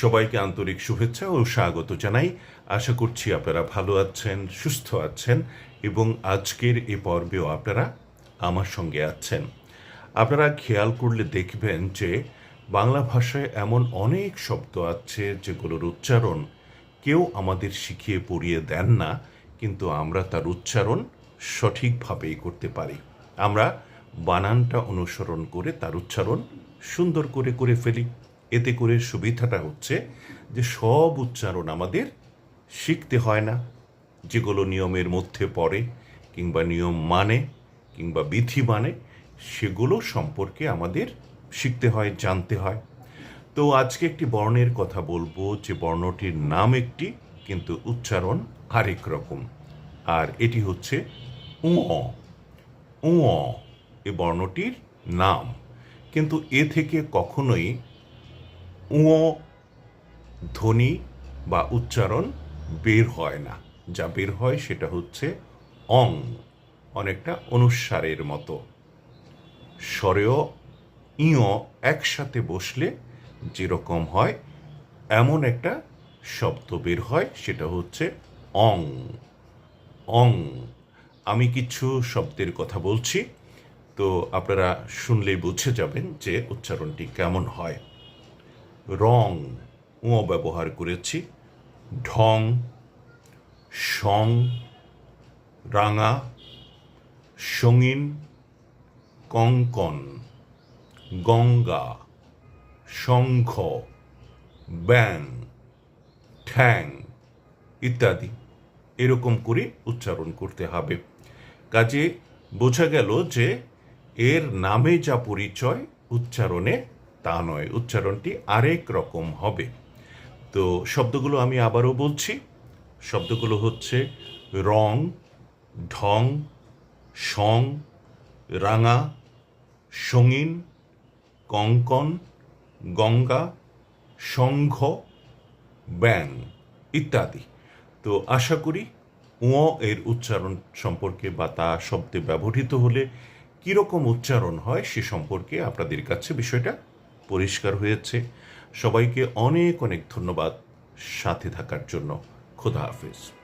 সবাইকে আন্তরিক শুভেচ্ছা ও স্বাগত জানাই। আশা করছি আপনারা ভালো আছেন, সুস্থ আছেন এবং আজকের এ পর্বেও আপনারা আমার সঙ্গে আছেন। আপনারা খেয়াল করলে দেখবেন যে বাংলা ভাষায় এমন অনেক শব্দ আছে যেগুলোর উচ্চারণ কেউ আমাদের শিখিয়ে পড়িয়ে দেন না, কিন্তু আমরা তার উচ্চারণ সঠিকভাবেই করতে পারি। আমরা বানানটা অনুসরণ করে তার উচ্চারণ সুন্দর করে করে ফেলি। এতে করে সুবিধাটা হচ্ছে যে সব উচ্চারণ আমাদের শিখতে হয় না। যেগুলো নিয়মের মধ্যে পড়ে কিংবা নিয়ম মানে কিংবা বিধি মানে সেগুলো সম্পর্কে আমাদের শিখতে হয়, জানতে হয়। তো আজকে একটি বর্ণের কথা বলব যে বর্ণটির নাম একটি, কিন্তু উচ্চারণ আরেক রকম। আর এটি হচ্ছে উঁ উঁ এ বর্ণটির নাম। কিন্তু এ থেকে কখনোই উঁ ধ্বনি বা উচ্চারণ বের হয় না। যা বের হয় সেটা হচ্ছে অং, অনেকটা অনুস্বারের মতো। স্বরেও ইয় একসাথে বসলে যেরকম হয়, এমন একটা শব্দ বের হয়, সেটা হচ্ছে অং। অং, আমি কিছু শব্দের কথা বলছি, তো আপনারা শুনলেই বুঝে যাবেন যে উচ্চারণটি কেমন হয়। রং ও ব্যবহার করেছি। ঢং, সং, রাঙা সঙিন কঙ্কন, গঙ্গা, শঙ্খ, ব্যাং, ঠ্যাং ইত্যাদি। এরকম করে উচ্চারণ করতে হবে। কাজে বোঝা গেল যে এর নামে যা পরিচয়, উচ্চারণে তা নয়, উচ্চারণটি আরেক রকম হবে। তো শব্দগুলো আমি আবারও বলছি। শব্দগুলো হচ্ছে রং, ঢং, সং, রাঙা সঙিন কঙ্কন, গঙ্গা সংঘ ব্যাং ইত্যাদি। তো আশা করি উঁ এর উচ্চারণ সম্পর্কে বা তা শব্দে ব্যবহৃত হলে কীরকম উচ্চারণ হয় সে সম্পর্কে আপনাদের কাছে বিষয়টা পরিষ্কার হয়েছে। সবাইকে অনেক অনেক ধন্যবাদ। সাথে থাকার জন্য। খোদা হাফিজ।